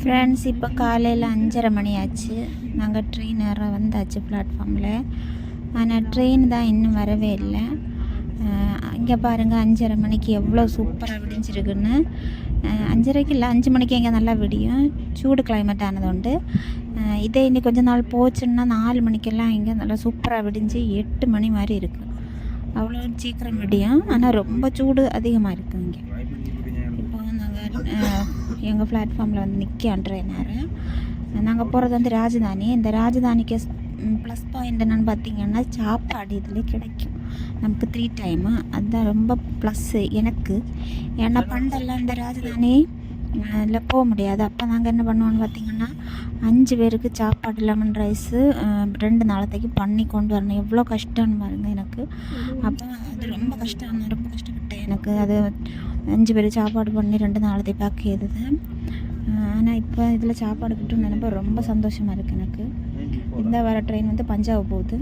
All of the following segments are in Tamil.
ஃப்ரெண்ட்ஸ் இப்போ காலையில் அஞ்சரை மணி ஆச்சு நாங்கள் ட்ரெயின் வர வந்தாச்சு பிளாட்ஃபார்மில் ஆனால் ட்ரெயின் தான் இன்னும் வரவே இல்லை. இங்கே பாருங்கள் அஞ்சரை மணிக்கு எவ்வளோ சூப்பராக விடிஞ்சிருக்குன்னு. அஞ்சரைக்கு இல்லை அஞ்சு மணிக்கு இங்கே நல்லா விடியும். சூடு கிளைமேட் ஆனது உண்டு. இதே இன்னி கொஞ்ச நாள் போச்சுன்னா நாலு மணிக்கெல்லாம் இங்கே நல்லா சூப்பராக விடிஞ்சு எட்டு மணி மாதிரி இருக்கும் அவ்வளோ சீக்கிரம் விடியும். ஆனால் ரொம்ப சூடு அதிகமாக இருக்குது இங்கே. இப்போ நாங்கள் எங்கள் பிளாட்ஃபார்மில் வந்து நிற்கான் ட்ரெயினர் நாங்கள் போகிறது வந்து ராஜதானி. இந்த ராஜதானிக்கு ப்ளஸ் பாயிண்ட் என்னென்னு பார்த்தீங்கன்னா சாப்பாடு இதில் கிடைக்கும். நமக்கு த்ரீ டைமு அதுதான் ரொம்ப ப்ளஸ்ஸு எனக்கு. ஏன்னா பண்டெல்லாம் இந்த ராஜதானி அதில் போக முடியாது. அப்போ நாங்கள் என்ன பண்ணுவோன்னு பார்த்திங்கன்னா அஞ்சு பேருக்கு சாப்பாடு லெமன் ரைஸு ரெண்டு நாளத்தைக்கு பண்ணி கொண்டு வரணும். எவ்வளோ கஷ்டம்னு பாருங்க எனக்கு. அப்போ அது ரொம்ப கஷ்டம். ரொம்ப கஷ்டப்பட்டேன் எனக்கு. அது அஞ்சு பேர் சாப்பாடு பண்ணி ரெண்டு நாளத்தை பார்க்க எதுது ஆனால் இப்போ இதில் சாப்பாடு கிட்டும் நினைப்ப ரொம்ப சந்தோஷமாக இருக்குது எனக்கு. இந்த வர ட்ரெயின் வந்து பஞ்சாப் போகுது.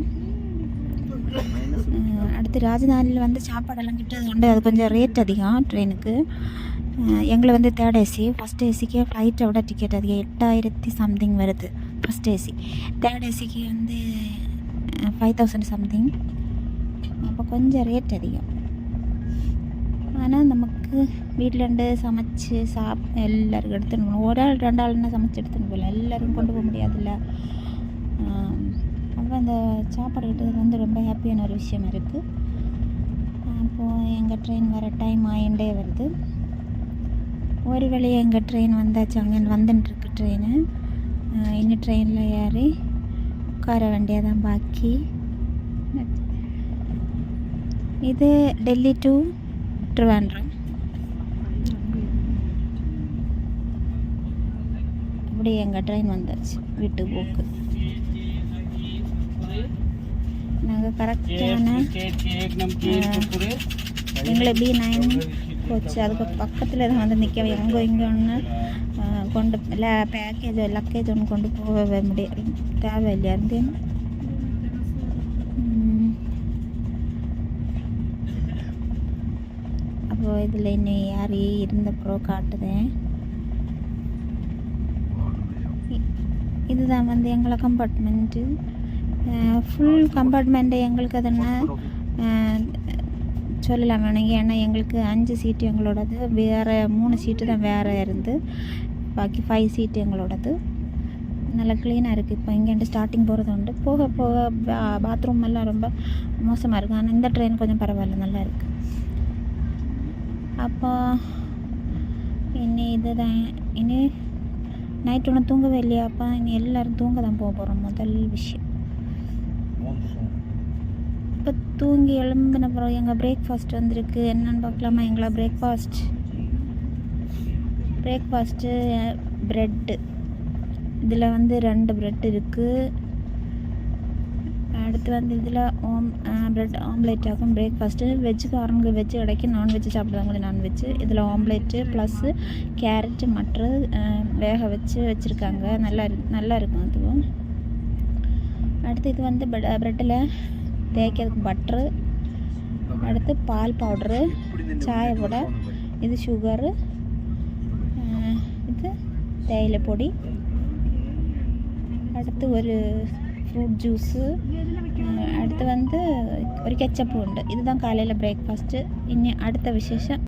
அடுத்து ராஜதானியில் வந்து சாப்பாடெல்லாம் கிட்டது உண்டு. அது கொஞ்சம் ரேட் அதிகம் ட்ரெயினுக்கு எங்களை வந்து தேர்ட் ஏசி ஃபஸ்ட் ஏசிக்கு ஃப்ளைட்டை விட டிக்கெட் அதிகம் எட்டாயிரத்தி சம்திங் வருது. ஃபஸ்ட் ஏசி தேர்ட் ஏசிக்கு வந்து ஃபைவ் தௌசண்ட் சம்திங் அப்போ கொஞ்சம் ரேட் அதிகம். ஆனால் நமக்கு வீட்டிலேருந்து சமைச்சு சாப் எல்லாருக்கும் எடுத்துன்னு போகணும். ஒரு ஆள் ரெண்டு ஆள்னா சமைச்சு எடுத்துன்னு போகல. எல்லோரும் கொண்டு போக முடியாதுல்ல. அப்போ அந்த சாப்பாடு கிட்டது வந்து ரொம்ப ஹாப்பியான ஒரு விஷயமா இருக்குது அப்போது எங்கள் ட்ரெயின் வர டைம் ஆயிண்டே வருது. ஒரு வழியாக எங்கள் ட்ரெயின் வந்தாச்சு அங்கே வந்துட்டுருக்கு ட்ரெயின் இன்னும் ட்ரெயினில் ஏறி உட்கார வேண்டியதான் பாக்கி இது டெல்லி டு ட்ரிவாண்ட்ரம் அப்படி எங்கள் ட்ரெயின் வந்தாச்சு வீட்டு போக்கு நாங்கள் கரெக்டான எங்களை பி நைன் போச்சு அதுக்கு பக்கத்தில் தான் வந்து நிற்க எங்கே இங்கே ஒன்று கொண்டு இல்லை பேக்கேஜ் லக்கேஜ் ஒன்று கொண்டு போக முடியாது தேவையில்லையா இருந்து அப்போது இதில் இன்னும் யார் இருந்த காட்டுதேன் இதுதான் வந்து எங்களை கம்பார்ட்மெண்ட்டு ஃபுல் கம்பார்ட்மெண்ட்டு எங்களுக்கு அதுன்னா சொல்லலாம் வேணுங்க ஏன்னா எங்களுக்கு அஞ்சு சீட்டு எங்களோடது. வேறு மூணு சீட்டு தான் வேறு இருந்து. பாக்கி ஃபைவ் சீட்டு எங்களோடது. நல்லா க்ளீனாக இருக்குது இப்போ இங்கேருந்து ஸ்டார்டிங் போகிறது உண்டு. போக போக பாத்ரூம் எல்லாம் ரொம்ப மோசமாக இருக்குது ஆனால் இந்த ட்ரெயின் கொஞ்சம் பரவாயில்ல. நல்லா இருக்குது அப்போ இனி இதுதான். இனி நைட் ஒன்று தூங்கவே இல்லையா அப்போ? இனி எல்லோரும் தூங்க தான் போக போகிறோம் முதல் விஷயம். இப்போ தூங்கி எழும்பின அப்புறம் எங்கள் பிரேக்ஃபாஸ்ட் வந்திருக்கு. என்னென்னு பார்க்கலாமா? எங்களை பிரேக்ஃபாஸ்ட் பிரேக்ஃபாஸ்ட்டு ப்ரெட்டு இதில் வந்து ரெண்டு ப்ரெட் இருக்குது அடுத்து வந்து இதில் ஓம் ப்ரெட் ஆம்லேட் ஆகும். பிரேக்ஃபாஸ்ட்டு வெஜ்ஜுக்காரங்க வெஜ்ஜு கிடைக்கும் நான்வெஜ்ஜு சாப்பிட்றவங்களுக்கு நான்வெஜ்ஜு இதில் ஆம்லேட்டு ப்ளஸ்ஸு கேரட்டு மற்ற வேக வச்சு வச்சுருக்காங்க. நல்லா நல்லா இருக்கும் அதுவும். அடுத்து இது வந்து ப்ரெட்டில் தேய்க்கிறதுக்கு பட்ரு அடுத்து பால் பவுட்ரு சாய பொடை இது சுகரு இது தேயிலை பொடி அடுத்து ஒரு ஃப்ரூட் ஜூஸு அடுத்து வந்து ஒரு கெச்சப்பு உண்டு இதுதான் காலையில் பிரேக்ஃபாஸ்ட்டு இனி அடுத்த விசேஷம்